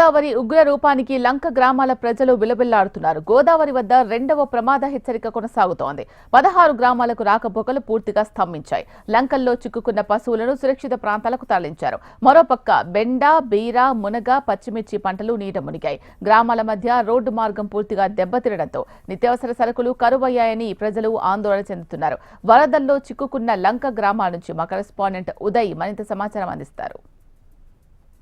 గోదావరి ఉగ్ర రూపానికి లంక గ్రామాల ప్రజలు విలబిల్లాడుతున్నారు గోదావరి వద్ద రెండవ ప్రమాద హెచ్చరిక కొనసాగుతోంది. పదహారు గ్రామాలకు రాకపోకలు పూర్తిగా స్తంభించాయి. లంకల్లో చిక్కుకున్న పశువులను సురక్షిత ప్రాంతాలకు తరలించారు. మరోపక్క బెండ బీర మునగ పచ్చిమిర్చి పంటలు నీట మునిగాయి. గ్రామాల మధ్య రోడ్డు మార్గం పూర్తిగా దెబ్బతినడంతో నిత్యావసర సరుకులు కరువయ్యాయని ప్రజలు ఆందోళన చెందుతున్నారు. వరదల్లో చిక్కుకున్న లంక గ్రామాల నుంచి మా కరెస్పాండెంట్ ఉదయ్ మరింత సమాచారం అందిస్తారు.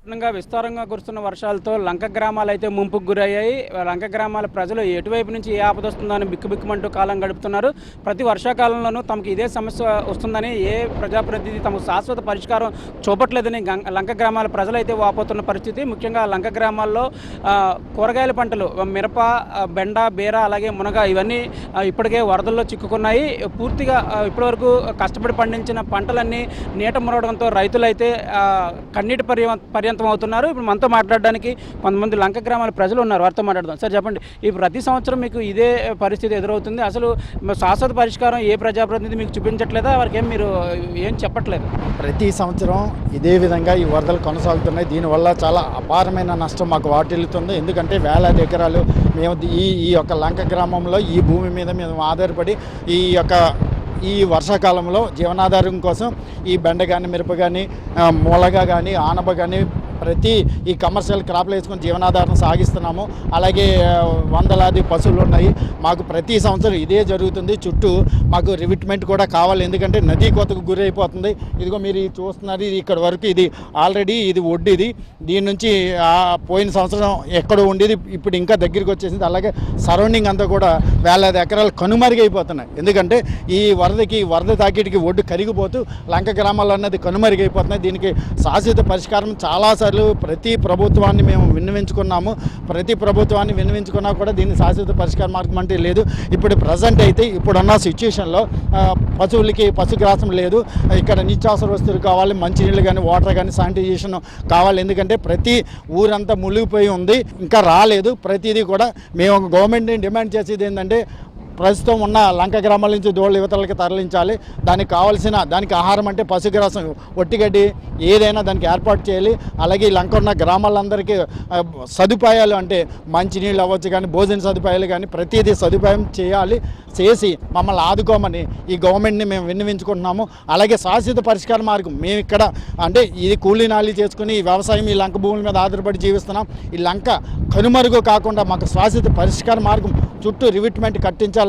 దారుణంగా విస్తారంగా కురుస్తున్న వర్షాలతో లంక గ్రామాలు అయితే ముంపుకు గురయ్యాయి. లంక గ్రామాల ప్రజలు ఎటువైపు నుంచి ఏ ఆపద వస్తుందని బిక్కుబిక్కుమంటూ కాలం గడుపుతున్నారు. ప్రతి వర్షాకాలంలోనూ తమకు ఇదే సమస్య వస్తుందని ఏ ప్రజాప్రతినిధి తమకు శాశ్వత పరిష్కారం చూపట్లేదని గం- లంక గ్రామాల ప్రజలైతే వాపోతున్న పరిస్థితి. ముఖ్యంగా లంక గ్రామాల్లో కూరగాయల పంటలు మిరప బెండ బీర అలాగే మునగ ఇవన్నీ ఇప్పటికే వరదల్లో చిక్కుకున్నాయి. పూర్తిగా ఇప్పటివరకు కష్టపడి పండించిన పంటలన్నీ నీట మురవడంతో రైతులైతే కన్నీటి పర్య పర్యంత అవుతున్నారు ఇప్పుడు మనతో మాట్లాడడానికి కొంతమంది లంక గ్రామాల ప్రజలు ఉన్నారు. వారితో మాట్లాడదాం. సార్ చెప్పండి. ఈ ప్రతి సంవత్సరం మీకు ఇదే పరిస్థితి ఎదురవుతుంది. అసలు శాశ్వత పరిష్కారం ఏ ప్రజాప్రతినిధి మీకు చూపించట్లేదా? వారికి ఏం మీరు ఏం చెప్పట్లేదు? ప్రతి సంవత్సరం ఇదే విధంగా ఈ వరదలు కొనసాగుతున్నాయి. దీనివల్ల చాలా అపారమైన నష్టం మాకు వాటిల్లుతుంది. ఎందుకంటే వేలాది ఎకరాలు మేము ఈ ఈ యొక్క లంక గ్రామంలో ఈ భూమి మీద మేము ఆధారపడి ఈ యొక్క ఈ వర్షాకాలంలో జీవనాధారం కోసం ఈ బెండ కానీ మిరప కానీ మూలగా కానీ ఆనప కానీ ప్రతి ఈ కమర్షియల్ క్రాప్లు వేసుకొని జీవనాధారం సాగిస్తున్నాము. అలాగే వందలాది పశువులు ఉన్నాయి. మాకు ప్రతి సంవత్సరం ఇదే జరుగుతుంది. చుట్టూ మాకు రివిట్మెంట్ కూడా కావాలి. ఎందుకంటే నదీ కోతకు గురి అయిపోతుంది ఇదిగో మీరు ఇది చూస్తున్నారు ఇది ఇక్కడ వరకు ఇది ఆల్రెడీ ఇది ఒడ్డిది ఇది. దీని నుంచి పోయిన సంవత్సరం ఎక్కడో ఉండేది. ఇప్పుడు ఇంకా దగ్గరికి వచ్చేసింది. అలాగే సరౌండింగ్ అంతా కూడా వేలాది ఎకరాలు కనుమరుగైపోతున్నాయి. ఎందుకంటే ఈ వరదకి వరద తాకిడికి ఒడ్డు కరిగిపోతూ లంక గ్రామాలు అన్నది కనుమరుగైపోతున్నాయి. దీనికి శాశ్వత పరిష్కారం చాలా చాలాసార్లు ప్రతి ప్రభుత్వాన్ని మేము విన్నవించుకున్నాము. ప్రతి ప్రభుత్వాన్ని విన్నవించుకున్నా కూడా దీన్ని శాశ్వత పరిష్కార మార్గం అంటే లేదు. ఇప్పుడు ప్రజెంట్ అయితే ఇప్పుడున్న సిచ్యుయేషన్లో పశువులకి పశుగ్రాసం లేదు. ఇక్కడ నిత్యావసర వస్తువులు కావాలి మంచినీళ్ళు కానీ వాటర్ కానీ శానిటైజేషన్ కావాలి. ఎందుకంటే ప్రతి ఊరంతా మునిగిపోయి ఉంది. ఇంకా రాలేదు. ప్రతిదీ కూడా మేము గవర్నమెంట్ని డిమాండ్ చేసేది ఏంటంటే ప్రస్తుతం ఉన్న లంక గ్రామాల నుంచి దోళ్ళ యువతలకి తరలించాలి. దానికి కావాల్సిన దానికి ఆహారం అంటే పశుగ్రాసం ఒట్టిగడ్డి ఏదైనా దానికి ఏర్పాటు చేయాలి. అలాగే ఈ లంక ఉన్న గ్రామాలందరికీ సదుపాయాలు అంటే మంచినీళ్ళు అవ్వచ్చు కానీ భోజన సదుపాయాలు కానీ ప్రతిదీ సదుపాయం చేయాలి. చేసి మమ్మల్ని ఆదుకోమని ఈ గవర్నమెంట్ని మేము విన్నవించుకుంటున్నాము. అలాగే శాశ్వత పరిష్కార మార్గం మేము ఇక్కడ అంటే ఇది కూలీ చేసుకుని ఈ వ్యవసాయం ఈ లంక భూముల మీద ఆధారపడి జీవిస్తున్నాం. ఈ లంక కనుమరుగు కాకుండా మాకు శాశ్వత పరిష్కార మార్గం చుట్టూ రివిట్మెంట్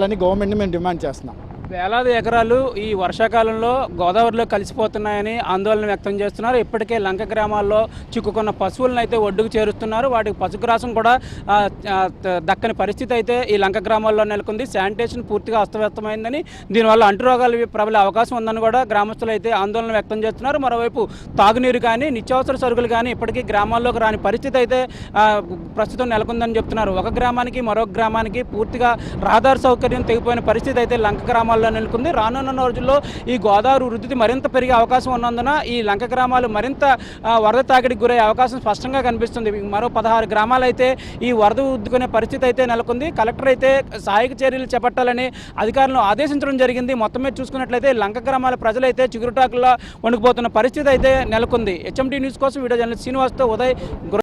చేయాలని గవర్నమెంట్ని మేము డిమాండ్ చేస్తున్నాం. వేలాది ఎకరాలు ఈ వర్షాకాలంలో గోదావరిలో కలిసిపోతున్నాయని ఆందోళన వ్యక్తం చేస్తున్నారు. ఇప్పటికే లంక గ్రామాల్లో చిక్కుకున్న పశువులను అయితే ఒడ్డుకు చేరుస్తున్నారు. వాటికి పశుగ్రాసం కూడా దక్కని పరిస్థితి అయితే ఈ లంక గ్రామాల్లో నెలకొంది. శానిటేషన్ పూర్తిగా అస్తవ్యస్తమైందని దీనివల్ల అంటురోగాలు ప్రబలే అవకాశం ఉందని కూడా గ్రామస్తులు అయితే ఆందోళన వ్యక్తం చేస్తున్నారు. మరోవైపు తాగునీరు కానీ నిత్యావసర సరుకులు కానీ ఇప్పటికీ గ్రామాల్లోకి రాని పరిస్థితి అయితే ప్రస్తుతం నెలకొందని చెప్తున్నారు. ఒక గ్రామానికి మరొక గ్రామానికి పూర్తిగా రహదారి సౌకర్యం తెగిపోయిన పరిస్థితి అయితే లంక గ్రామాల్లో నెలకొంది. రానున్న రోజుల్లో ఈ గోదావరి వృద్ధి మరింత పెరిగే అవకాశం ఉన్నందున ఈ లంక గ్రామాలు మరింత వరద తాకిడికి గురయ్యే అవకాశం స్పష్టంగా కనిపిస్తుంది. మరో పదహారు గ్రామాలు అయితే ఈ వరద ఉద్దుకునే పరిస్థితి అయితే నెలకొంది. కలెక్టర్ అయితే సహాయక చర్యలు చేపట్టాలని అధికారులను ఆదేశించడం జరిగింది. మొత్తం మీద చూసుకున్నట్లయితే లంక గ్రామాల ప్రజలైతే చిగురుటాకుల్లో వణుకుపోతున్న పరిస్థితి అయితే నెలకొంది. హెచ్ఎండి న్యూస్ కోసం వీడియో జర్నలిస్ట్ శ్రీనివాస్తో ఉదయ్